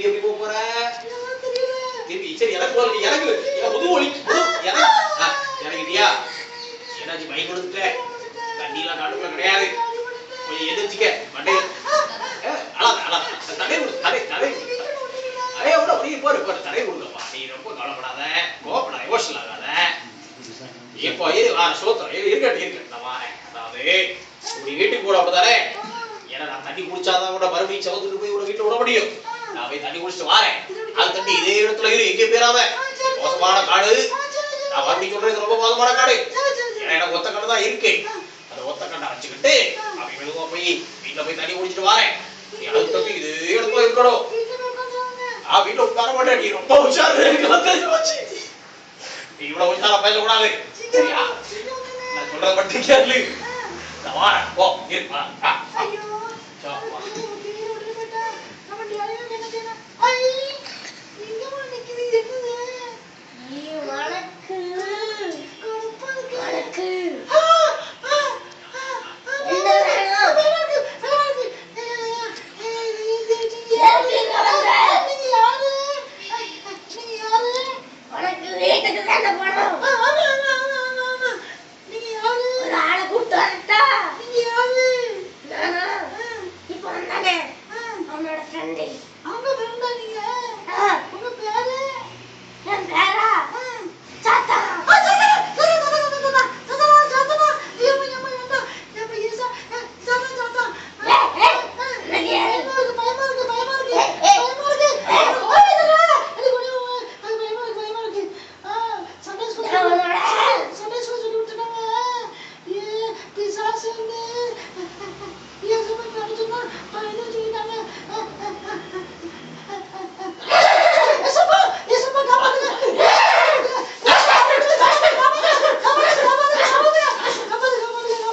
எப்படி போக போற? திருப்பி சரி எனக்கு போல எனக்கு எனக்கு முதுகு வலி முதுகு எனக்கு ஆ, இறங்கிட்டியா? என்னாச்சு பை கொடுத்துட்ட? தண்ணியெல்லாம் காட்டுக்குள்ள கிடையாது. கொஞ்சம் எதிர்ச்சிக்க மண்டையில் அழாத அழாத. தடை கொடு தடை தடை. அதே விட நீ போடு போடு. தடை கொடுங்கப்பா. நீ ரொம்ப கவலைப்படாத. கோவப்படாத எமோஷனல் ஆகாத. இப்போ இரு வா சோத்திரம் இரு இருக்கட்டும் இருக்கட்டும் நான் வாரேன். அதாவது இப்படி வீட்டுக்கு கூட அப்படிதானே ஏன்னா நான் தண்ணி குடிச்சாதான் கூட மறுபடியும் சவத்துக்கு போய் உன வீட்டுல விட முடியும். நான் போய் தண்ணி குடிச்சிட்டு வாரேன். அது தண்ணி இதே இடத்துல இரு எங்கேயும் போயிடாத மோசமான காடு. நான் மறுபடியும் சொல்றேன் இது ரொம்ப மோசமான காடு. ஏன்னா எனக்கு ஒத்த கண்ணு தான் இருக்கு. அந்த ஒத்த கண்ணை வச்சுக்கிட்டு அவன் மெதுவா போய் வீட்டுல போய் தண்ணி குடிச்சிட்டு வாரேன். நீ அது தம்பி இதே இடத்துல இருக்கணும். நான் வீட்டுல உட்கார மாட்டேன். நீ ரொம்ப உஷாரு நீ இவ்வளவு உஷாரா பேசக்கூடாது. சரியா? நான் சொல்றத மட்டும் கேளு. நான் வாரேன். போ இரு வா ஆ, ஆ. சோ, வா. வழக்கு வழக்கு உனக்கு வீட்டுக்கு தானே போனோம் ஒரு ஆளை கூப்பிட்டு வரட்டா நானா இப்போ வந்தானே அவனோட ஃப்ரெண்டு என் பேரா சாத்தா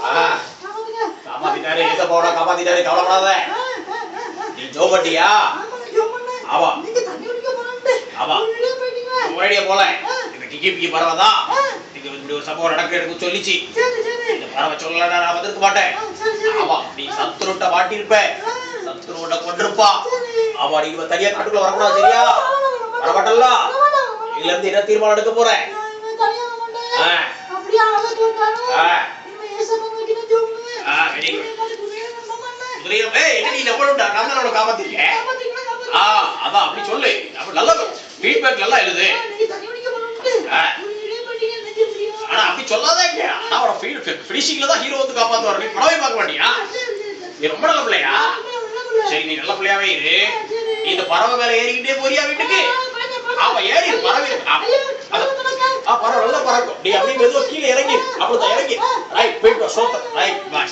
ஆ, எங்க போன காப்பாத்திட்டாரு கவலைப்படாத. நீ ஜோ பண்ணியா ஆமா. ஆமா. முன்னாடியே போல. இந்த கிக்கி பிக்கி பறவை இங்க இப்படி ஒரு சம்பவம் நடக்க எனக்கு சொல்லிச்சு. இந்த பறவை சொல்லலன்னா நான் வந்திருக்க மாட்டேன். ஆமா நீ சத்துருட்ட மாட்டிருப்ப. சத்துருட்ட கொண்டிருப்பா ஆமா நீ தனியா காட்டுக்குள்ள வரக்கூடாது சரியா? வரமாட்டல்ல. இதுல இருந்து என்ன தீர்மானம் எடுக்க போறேன் ஆ. ஆ. ஆ, very good. குதிரையை ஏய் என்ன நீ நம்பணும்டா நான் தான் உன்னை காப்பாத்திருக்கேன் ஆ அதான் அப்படி சொல்லு. அப்படி நல்லா ஃபீட்பேக் நல்லா எழுது. ஆனா அப்படி சொல்லாதேங்க ஆனா ஃபினிஷிங்ல தான் ஹீரோ வந்து காப்பாத்துவாரு. நீ படவே பார்க்க மாட்டியா? நீ ரொம்ப நல்ல பிள்ளையா? சரி நீ நல்ல பிள்ளையாவே இரு. இந்த பறவை மேல ஏறிக்கிட்டே போறியா வீட்டுக்கு? ஆமா ஏறி பறவை பறவை நல்லா பறக்கும். நீ அப்படியே மெதுவா கீழே இறங்கி அப்படிதான் இறங்கி. ரைட் போயிட்டு சோத்த. Right bye